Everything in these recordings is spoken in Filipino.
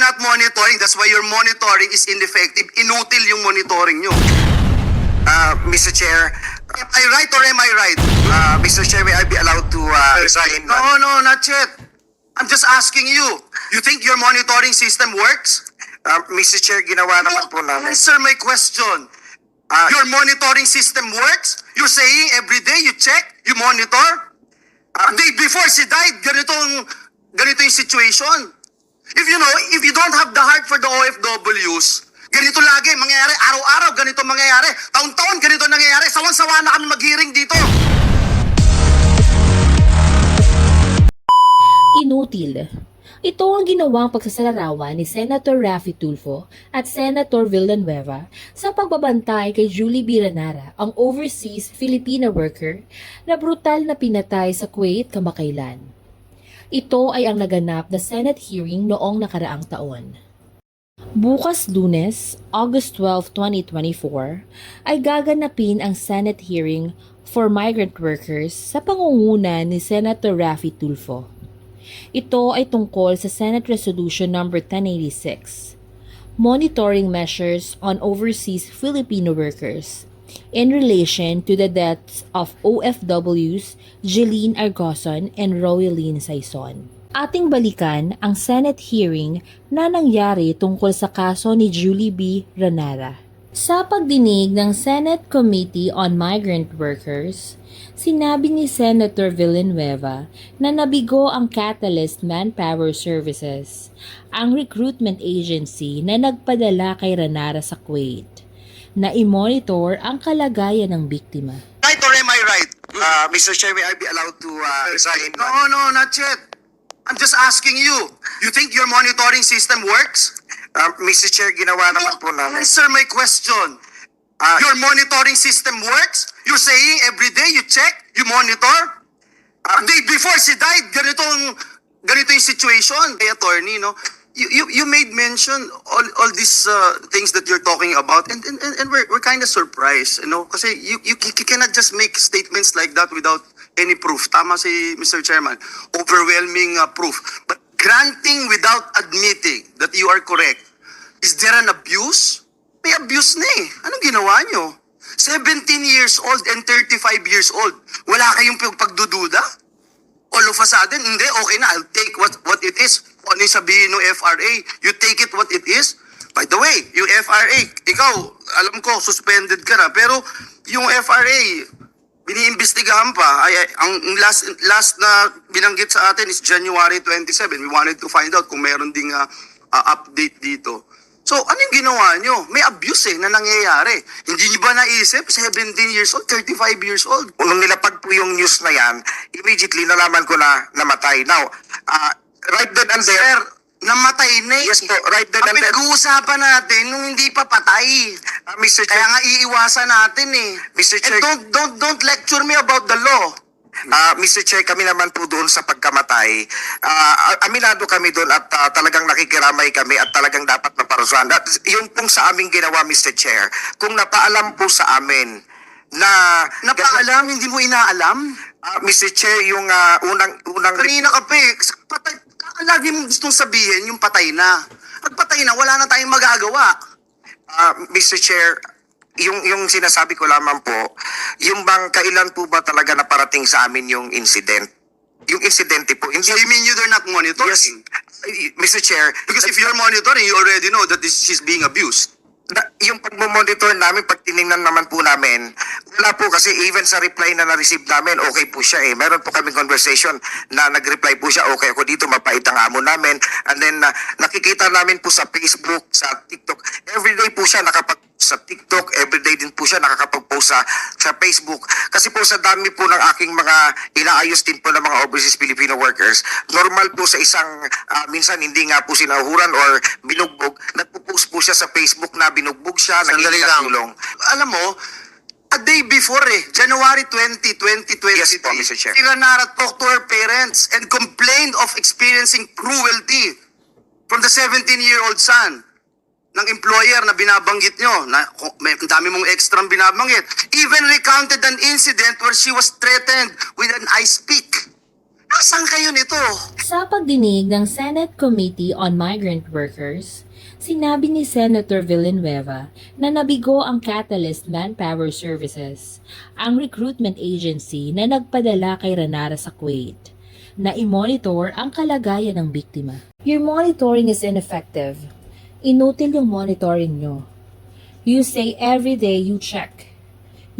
you're not monitoring, that's why your monitoring is ineffective. Inutil yung monitoring nyo. Uh, Mr. Chair, Am I right or am I right? uh, Mr. Chair, may I be allowed to uh, resign? No, no, not yet. I'm just asking you. You think your monitoring system works? Uh, Mr. Chair, ginawa naman po namin. Answer my question. Uh, Your monitoring system works? You're saying every day you check, you monitor? A day before she died, ganitong, ganito yung situation. If you know, if you don't have the heart for the OFWs, ganito lagi, mangyayari, araw-araw, ganito mangyayari, taon-taon, ganito nangyayari, sawan-sawa na kami mag-hearing dito. Inutil. Ito ang ginawang pagsasalarawan ni Senator Raffy Tulfo at Senator Villanueva sa pagbabantay kay Julie Biranara, ang overseas Filipina worker na brutal na pinatay sa Kuwait kamakailan. Ito ay ang naganap na Senate hearing noong nakaraang taon. Bukas lunes, August 12, 2024, ay gaganapin ang Senate hearing for migrant workers sa pangunguna ni Senator Raffy Tulfo. Ito ay tungkol sa Senate Resolution No. 1086, Monitoring Measures on Overseas Filipino Workers in relation to the deaths of OFWs Jeline Argoson and Roeline Saison. Ating balikan ang Senate hearing na nangyari tungkol sa kaso ni Julie B. Ranara. Sa pagdinig ng Senate Committee on Migrant Workers, sinabi ni Senator Villanueva na nabigo ang Catalyst Manpower Services, ang recruitment agency na nagpadala kay Ranara sa Kuwait, na i-monitor ang kalagayan ng biktima. Right or am I right? Uh, Mr. Chair, may I be allowed to uh, resign? No, no, not yet. I'm just asking you. You think your monitoring system works? Uh, Mr. Chair, ginawa naman po namin. Answer my question. Uh, Your monitoring system works? You're saying every day you check, you monitor? A day before she died, ganitong, ganito yung situation. Hey, attorney, no? You, you, you made mention all, all these uh, things that you're talking about and, and, and, we're, we're kind of surprised, you know? Kasi you, you, you cannot just make statements like that without any proof. Tama si Mr. Chairman. Overwhelming uh, proof. But granting without admitting that you are correct, is there an abuse? May abuse na eh. Anong ginawa nyo? 17 years old and 35 years old. Wala kayong pag- pagdududa? All of a sudden, hindi, okay na. I'll take what, what it is. Kung ano yung sabihin ng FRA, you take it what it is. By the way, yung FRA, ikaw, alam ko, suspended ka na. Pero yung FRA, biniimbestigahan pa. Ay, ay, ang last, last na binanggit sa atin is January 27. We wanted to find out kung meron ding uh, uh, update dito. So, ano yung ginawa nyo? May abuse eh, na nangyayari. Hindi nyo ba naisip? 17 years old, 35 years old. Nung nilapag po yung news na yan, immediately nalaman ko na namatay. Now, uh, right then and there, Sir, namatay na eh. yes po, right then Ang and there, pinag-uusapan natin nung hindi pa patay. uh, Mr. Kaya Chair, nga iiwasan natin eh. Mr. And Chair- don't, don't, don't lecture me about the law. Ah, Mr. Chair, kami naman po doon sa pagkamatay. Ah, aminado kami doon at ah, talagang nakikiramay kami at talagang dapat maparusahan. At yung pong sa aming ginawa, Mr. Chair, kung napaalam po sa amin na... Napaalam, hindi mo inaalam? Ah, Mr. Chair, yung ah, unang... unang Kanina ka pa eh. Patay, lagi mo gustong sabihin yung patay na. Pag patay na, wala na tayong magagawa. Ah, Mr. Chair, yung yung sinasabi ko lamang po, yung bang kailan po ba talaga naparating sa amin yung incident? Yung insidente po, hindi So you mean you're not monitoring? Yes, Mr. Chair, Because if you're monitoring, you already know that this, she's being abused. na, yung pagmamonitor namin, pag tinignan naman po namin, wala po kasi even sa reply na na-receive namin, okay po siya eh. Meron po kaming conversation na nag-reply po siya, okay ako dito, mapait ang amo namin. And then uh, nakikita namin po sa Facebook, sa TikTok, everyday po siya nakapag sa TikTok, everyday din po siya nakakapag-post sa, sa Facebook. Kasi po sa dami po ng aking mga inaayos din po ng mga overseas Filipino workers, normal po sa isang, ah, minsan hindi nga po sinahuran or binugbog, nagpo-post po siya sa Facebook na binugbog siya, Sandali lang. tulong. Alam mo, a day before eh, January 20, 2023, Yes po, Mr. Chair. talked to her parents and complained of experiencing cruelty from the 17-year-old son ng employer na binabanggit nyo. Na, kung- may dami mong extra binabanggit. Even recounted an incident where she was threatened with an ice pick. Saan kayo nito? Sa pagdinig ng Senate Committee on Migrant Workers, sinabi ni Senator Villanueva na nabigo ang Catalyst Manpower Services, ang recruitment agency na nagpadala kay Renara sa Kuwait, na i-monitor ang kalagayan ng biktima. Your monitoring is ineffective. Inutil yung monitoring nyo. You say every day you check.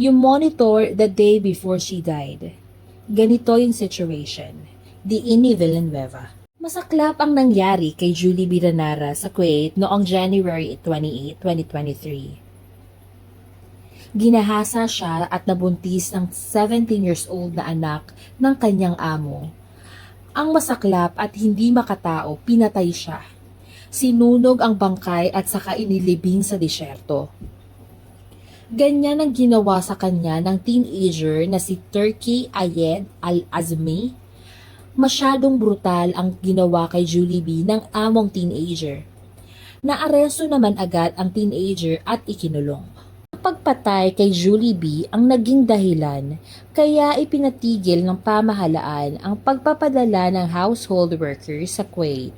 You monitor the day before she died. Ganito yung situation. Diin ni Villanueva. Masaklap ang nangyari kay Julie Biranara sa Kuwait noong January 28, 2023. Ginahasa siya at nabuntis ng 17 years old na anak ng kanyang amo. Ang masaklap at hindi makatao, pinatay siya. Sinunog ang bangkay at saka inilibing sa disyerto. Ganyan ang ginawa sa kanya ng teenager na si Turkey Ayed Al-Azmi. Masyadong brutal ang ginawa kay Julie B ng among teenager. Naaresto naman agad ang teenager at ikinulong. Pagpatay kay Julie B ang naging dahilan kaya ipinatigil ng pamahalaan ang pagpapadala ng household workers sa Kuwait.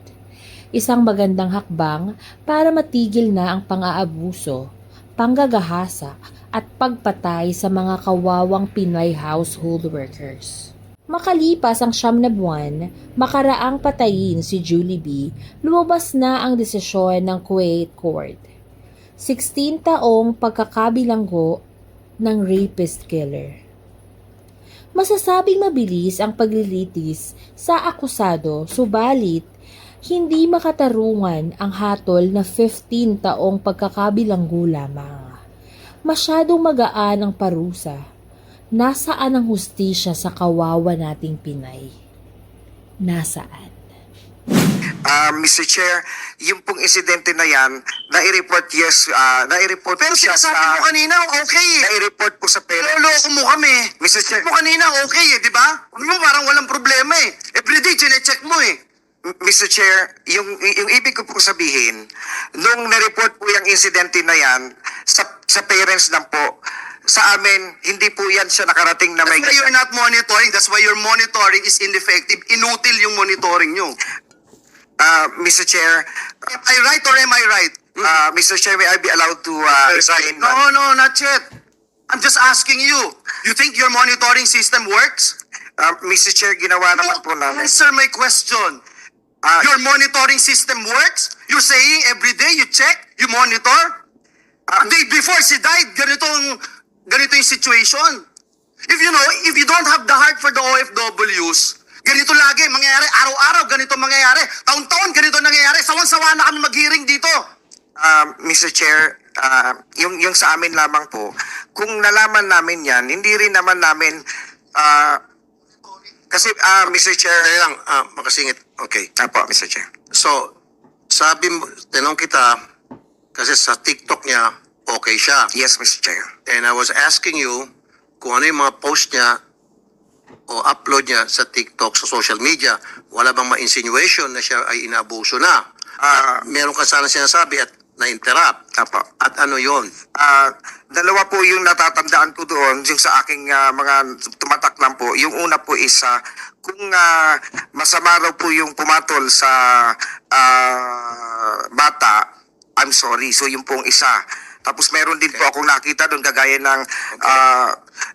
Isang magandang hakbang para matigil na ang pang-aabuso panggagahasa at pagpatay sa mga kawawang Pinoy household workers. Makalipas ang siyam na buwan, makaraang patayin si Julie B, lumabas na ang desisyon ng Kuwait Court. 16 taong pagkakabilanggo ng rapist killer. Masasabing mabilis ang paglilitis sa akusado, subalit hindi makatarungan ang hatol na 15 taong pagkakabilanggo lamang. Masyadong magaan ang parusa. Nasaan ang hustisya sa kawawa nating Pinay? Nasaan? Ah, Mr. Chair, yung pong insidente na yan, nai-report yes, ah, nai-report Pero po siya sinasabi sa... mo kanina, okay eh. Nai-report po sa parents. Loloko mo kami. Mr. Chair, Mo kanina, okay eh, di ba? Huwag mo parang walang problema eh. Everyday, chinecheck mo eh. Mr. Chair, yung, yung ibig ko po sabihin, nung na-report po yung insidente na yan, sa, sa parents lang po, sa amin, hindi po yan siya nakarating na may... That's why you're not monitoring. That's why your monitoring is ineffective. Inutil yung monitoring nyo. Ah, Mr. Chair, Am I right or am I right? ah, Mr. Chair, may I be allowed to uh, explain? No, no, not yet. I'm just asking you. You think your monitoring system works? Ah, Mr. Chair, ginawa naman po namin. Answer my question. Ah, Your monitoring system works? You're saying every day you check, you monitor? A day before she died, ganitong, ganito yung situation. If you know, if you don't have the heart for the OFWs, ganito lagi, mangyayari, araw-araw, ganito mangyayari. Taon-taon, ganito nangyayari. Sawan-sawa na kami mag-hearing dito. Ah, Mr. Chair, ah, yung, yung sa amin lamang po, kung nalaman namin yan, hindi rin naman namin, ah, kasi, ah, Mr. Chair, Kaya lang, ah, makasingit. Okay. Apo, Mr. Chair. So, sabi mo, tinong kita, kasi sa TikTok niya, okay siya. Yes, Mr. Chair. And I was asking you kung ano yung mga post niya o upload niya sa TikTok, sa social media. Wala bang ma-insinuation na siya ay inaabuso na? Ah, Meron ka sana sinasabi at na-interrupt. Apo. At ano yon? Ah, dalawa po yung natatandaan ko doon, yung sa aking ah, mga tumatak lang po. Yung una po is ah, kung ah, masama raw po yung pumatol sa ah, bata, I'm sorry. So yung pong isa. Tapos meron din po akong nakita doon kagaya ng ah,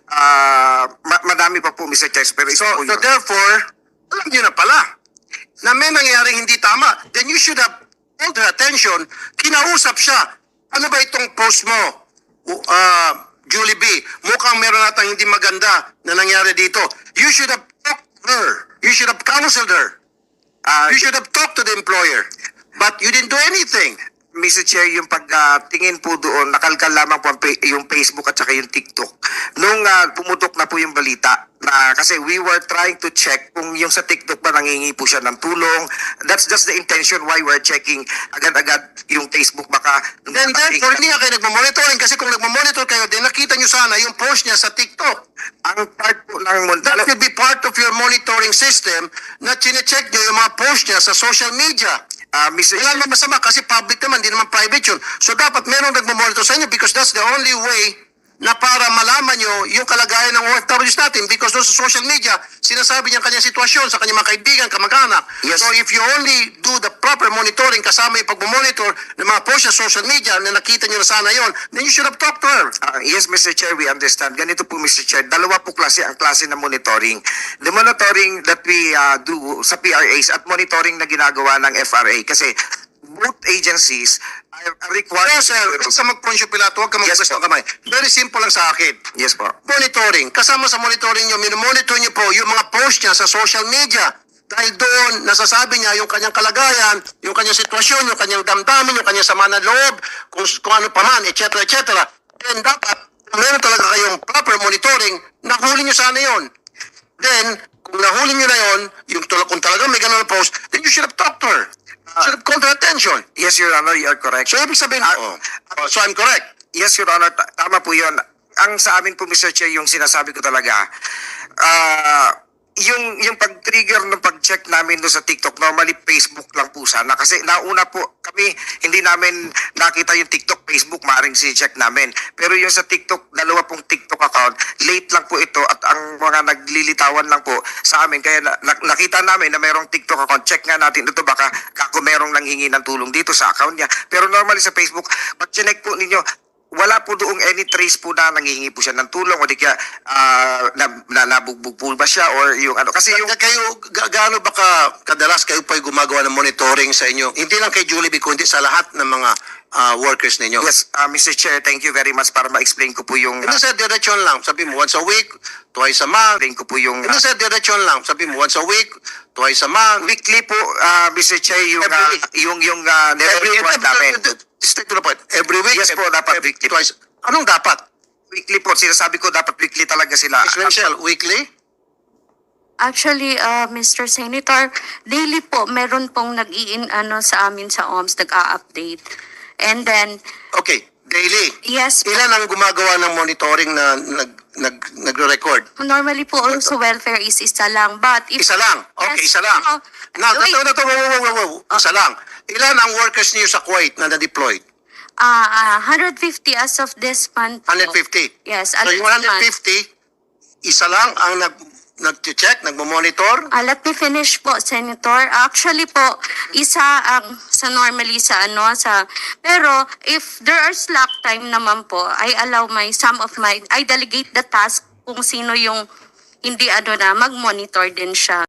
ah, ma- madami pa po Mr. Chess pero So, isa po so yun. therefore, alam niyo na pala na may nangyaring hindi tama. Then you should have called her attention. Kinausap siya. Ano ba itong post mo, U- uh, Julie B? Mukhang meron natang hindi maganda na nangyari dito. You should have talked to her. You should have counseled her. Ah, You should have talked to the employer. But you didn't do anything. Mr. Chair, yung pagtingin po doon, nakalkal lamang po yung Facebook at saka yung TikTok. Nung ah, pumutok na po yung balita, na kasi we were trying to check kung yung sa TikTok ba nangingi po siya ng tulong. That's just the intention why we're checking agad-agad yung Facebook baka. Then therefore, hindi nga kayo nagmamonitoring kasi kung nagmamonitor kayo, then nakita nyo sana yung post niya sa TikTok. ang part po ng That should be part of your monitoring system na chinecheck nyo yung mga post niya sa social media. Ah, Mr. Wala naman masama kasi public naman, di naman private yun. So dapat merong nagmamonitor sa inyo because that's the only way na para malaman nyo yung kalagayan ng OFWs natin because doon sa social media, sinasabi niya ang kanyang sitwasyon sa kanyang mga kaibigan, kamag-anak. Yes. So if you only do the proper monitoring kasama yung pag-monitor ng mga post sa social media na nakita nyo na sana yon, then you should have talked to her. Ah, yes, Mr. Chair, we understand. Ganito po, Mr. Chair, dalawa po klase ang klase ng monitoring. The monitoring that we ah, do sa PRAs at monitoring na ginagawa ng FRA kasi both agencies are are required... Kaya sir, huwag ka mag-pronsyo pilato, huwag ka Yes, po. ng kamay. Very simple lang sa akin. Yes po. monitoring. Kasama sa monitoring nyo, minomonitor nyo po yung mga post niya sa social media. Dahil doon, nasasabi niya yung kanyang kalagayan, yung kanyang sitwasyon, yung kanyang damdamin, yung kanyang sama ng loob, kung, kung ano pa man, etc. etc. Then dapat, kung meron talaga kayong proper monitoring, nahuli nyo sana yon. Then, kung nahuli nyo na yon, yung tula- kung talaga may ganun na post, then you should have talked to her. You should have called her attention. Yes, Your Honor, you are correct. So, ibig sabihin, Ah, oh, oh, so I'm correct. Yes, Your Honor, ta- tama po yun. Ang sa amin po, Mr. Chair, yung sinasabi ko talaga, ah, pag-check namin doon sa TikTok, normally Facebook lang po sana. Kasi nauna po kami, hindi namin nakita yung TikTok, Facebook, maaaring si-check namin. Pero yung sa TikTok, dalawa pong TikTok account, late lang po ito at ang mga naglilitawan lang po sa amin. Kaya na, na- nakita namin na mayroong TikTok account, check nga natin ito baka kako merong nanghingi ng tulong dito sa account niya. Pero normally sa Facebook, pag-check po ninyo, wala po doong any trace po na nangihingi po siya ng tulong o di kaya ah, na, na, nabugbog po ba siya or yung ano. Kasi yung Ka- kayo, ga- gaano ba ka, kadalas kayo pa gumagawa ng monitoring sa inyo? Hindi lang kay Julie kundi sa lahat ng mga ah, workers ninyo. Yes, ah, Mr. Chair, thank you very much para ma-explain ko po yung Hindi sa diretsyon lang. Sabi mo, once a week, twice a month. explain ko po yung Hindi sa diretsyon lang. Sabi mo, once a week, twice a month. weekly po ah, Mr. Chair yung Every week. yung yung uh, Every, report namin. Straight to the point. Every week. Yes po, dapat every- weekly. Twice. Anong dapat? Weekly po, sinasabi ko dapat weekly talaga sila. Miss Michelle, weekly? Actually, uh, Mr. Senator, daily po meron pong nag-i ano sa amin sa OMS, nag-a-update. And then, Okay, daily. yes, po, Ilan ang gumagawa ng monitoring na nag, nag, nagre-record? normally po also welfare is isa lang. But if Isa lang. Okay, Yes, isa lang. pero- Now, Wait. ito, ito, wow, wow, wow, wow. Isa lang. Ilan ang workers niyo sa Kuwait na na-deployed? uh, 150 as of this month. po. 150. Yes, So at yung this month. 150, isa lang ang nag nag-check, nagmo-monitor. Ah, let me finish po, Senator. Actually po, isa ang sa normally sa ano, sa, pero if there are slack time naman po, I allow my, some of my, I delegate the task kung sino yung hindi ano na, mag-monitor din siya.